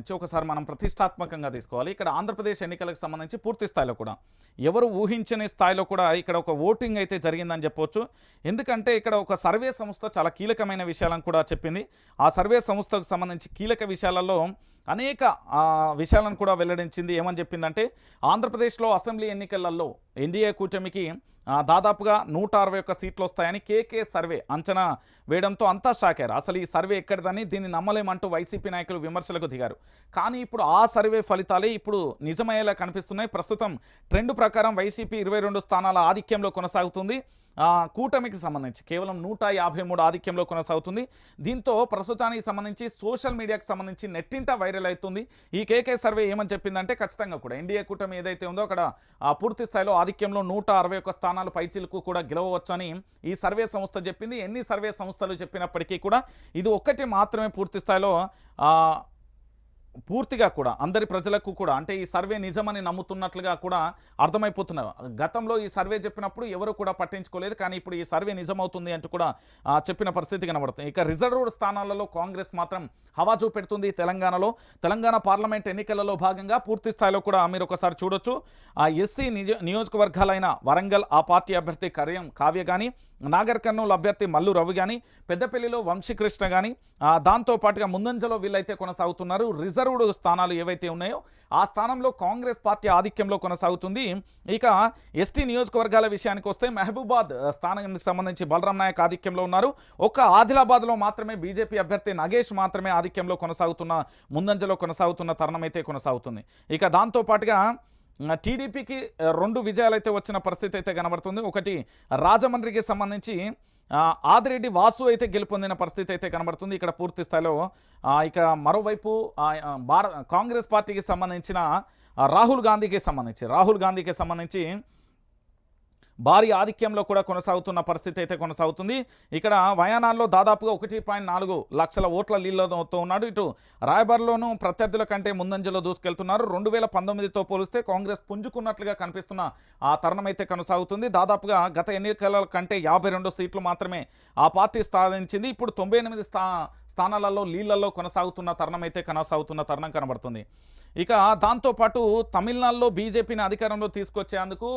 సంబంధించి ఒకసారి మనం ప్రతిష్టాత్మకంగా తీసుకోవాలి. ఇక్కడ ఆంధ్రప్రదేశ్ ఎన్నికలకు సంబంధించి పూర్తి స్థాయిలో కూడా ఎవరు ఊహించని స్థాయిలో కూడా ఇక్కడ ఒక ఓటింగ్ అయితే జరిగిందని చెప్పొచ్చు. ఎందుకంటే ఇక్కడ ఒక సర్వే సంస్థ చాలా కీలకమైన విషయాలను కూడా చెప్పింది. ఆ సర్వే సంస్థకు సంబంధించి కీలక విషయాలలో అనేక విషయాలను కూడా వెల్లడించింది. ఏమని చెప్పిందంటే ఆంధ్రప్రదేశ్లో అసెంబ్లీ ఎన్నికలలో ఎన్డీఏ కూటమికి దాదాపుగా నూట అరవై ఒక్క సీట్లు వస్తాయని కేకే సర్వే అంచనా వేయడంతో అంతా షాకారు. అసలు ఈ సర్వే ఎక్కడిదని దీన్ని నమ్మలేమంటూ వైసీపీ నాయకులు విమర్శలకు దిగారు. కానీ ఇప్పుడు ఆ సర్వే ఫలితాలే ఇప్పుడు నిజమయ్యేలా కనిపిస్తున్నాయి. ప్రస్తుతం ట్రెండ్ ప్రకారం వైసీపీ ఇరవై రెండు స్థానాల ఆధిక్యంలో కొనసాగుతుంది. కూటమికి సంబంధించి కేవలం నూట యాభై మూడు ఆధిక్యంలో కొనసాగుతుంది. దీంతో ప్రస్తుతానికి సంబంధించి సోషల్ మీడియాకి సంబంధించి నెట్టింట వైరల్ అవుతుంది. ఈ కేకే సర్వే ఏమని చెప్పిందంటే ఖచ్చితంగా కూడా ఎన్డీఏ కూటమి ఏదైతే ఉందో అక్కడ ఆ, పూర్తి స్థాయిలో ఆధిక్యంలో నూట అరవై ఒక్క స్థానాలు పైచీలకు కూడా గెలవవచ్చని ఈ సర్వే సంస్థ చెప్పింది. ఎన్ని సర్వే సంస్థలు చెప్పినప్పటికీ కూడా ఇది ఒక్కటి మాత్రమే పూర్తి స్థాయిలో పూర్తిగా కూడా అందరి ప్రజలకు కూడా అంటే ఈ సర్వే నిజమని నమ్ముతున్నట్లుగా కూడా అర్థమైపోతున్నాయి గతంలో ఈ సర్వే చెప్పినప్పుడు ఎవరు కూడా పట్టించుకోలేదు కానీ ఇప్పుడు ఈ సర్వే నిజమవుతుంది అంటూ కూడా చెప్పిన పరిస్థితి కనబడుతుంది. ఇక రిజర్వ్డ్ స్థానాలలో కాంగ్రెస్ మాత్రం హవా చూపెడుతుంది తెలంగాణలో. తెలంగాణ పార్లమెంట్ ఎన్నికలలో భాగంగా పూర్తి స్థాయిలో కూడా మీరు ఒకసారి చూడొచ్చు. ఆ ఎస్సీ నిజ నియోజకవర్గాలైన వరంగల్ ఆ పార్టీ అభ్యర్థి కర్యం కావ్య కానీ నాగర్ కర్నూలు అభ్యర్థి మల్లు రవి కానీ పెద్దపల్లిలో వంశీకృష్ణ కానీ దాంతో పాటుగా ముందంజలో వీళ్ళైతే కొనసాగుతున్నారు. రిజర్వ్డ్ స్థానాలు ఏవైతే ఉన్నాయో ఆ స్థానంలో కాంగ్రెస్ పార్టీ ఆధిక్యంలో కొనసాగుతుంది. ఇక ఎస్టీ నియోజకవర్గాల విషయానికి వస్తే మహబూబాద్ స్థానానికి సంబంధించి బలరాం నాయక్ ఆధిక్యంలో ఉన్నారు. ఒక్క ఆదిలాబాద్లో మాత్రమే బీజేపీ అభ్యర్థి నగేష్ మాత్రమే ఆధిక్యంలో కొనసాగుతున్న ముందంజలో కొనసాగుతున్న తరుణం అయితే కొనసాగుతుంది. ఇక దాంతో పాటుగా టీడీపీకి రెండు విజయాలు అయితే వచ్చిన పరిస్థితి అయితే కనబడుతుంది. ఒకటి రాజమండ్రికి సంబంధించి ఆదిరెడ్డి వాసు అయితే గెలుపొందిన పరిస్థితి అయితే కనబడుతుంది. ఇక్కడ పూర్తి స్థాయిలో ఇక మరోవైపు భారత కాంగ్రెస్ పార్టీకి సంబంధించిన రాహుల్ గాంధీకి సంబంధించి రాహుల్ గాంధీకి సంబంధించి భారీ ఆధిక్యంలో కూడా కొనసాగుతున్న పరిస్థితి అయితే కొనసాగుతుంది. ఇక్కడ వయానాల్లో దాదాపుగా ఒకటి పాయింట్ నాలుగు లక్షల ఓట్ల లీడ్లతో ఉన్నాడు. ఇటు రాయబర్లోనూ ప్రత్యర్థుల కంటే ముందంజలో దూసుకెళ్తున్నారు. రెండు వేల పంతొమ్మిదితో పోలిస్తే కాంగ్రెస్ పుంజుకున్నట్లుగా కనిపిస్తున్న ఆ తరుణం అయితే కొనసాగుతుంది. దాదాపుగా గత ఎన్నికల కంటే యాభై రెండు సీట్లు మాత్రమే ఆ పార్టీ సాధించింది ఇప్పుడు తొంభై ఎనిమిది స్థా స్థానాలలో లీళ్ళలో కొనసాగుతున్న తరుణం అయితే కొనసాగుతున్న తరుణం కనబడుతుంది. ఇక దాంతోపాటు తమిళనాడులో బీజేపీని అధికారంలో తీసుకొచ్చేందుకు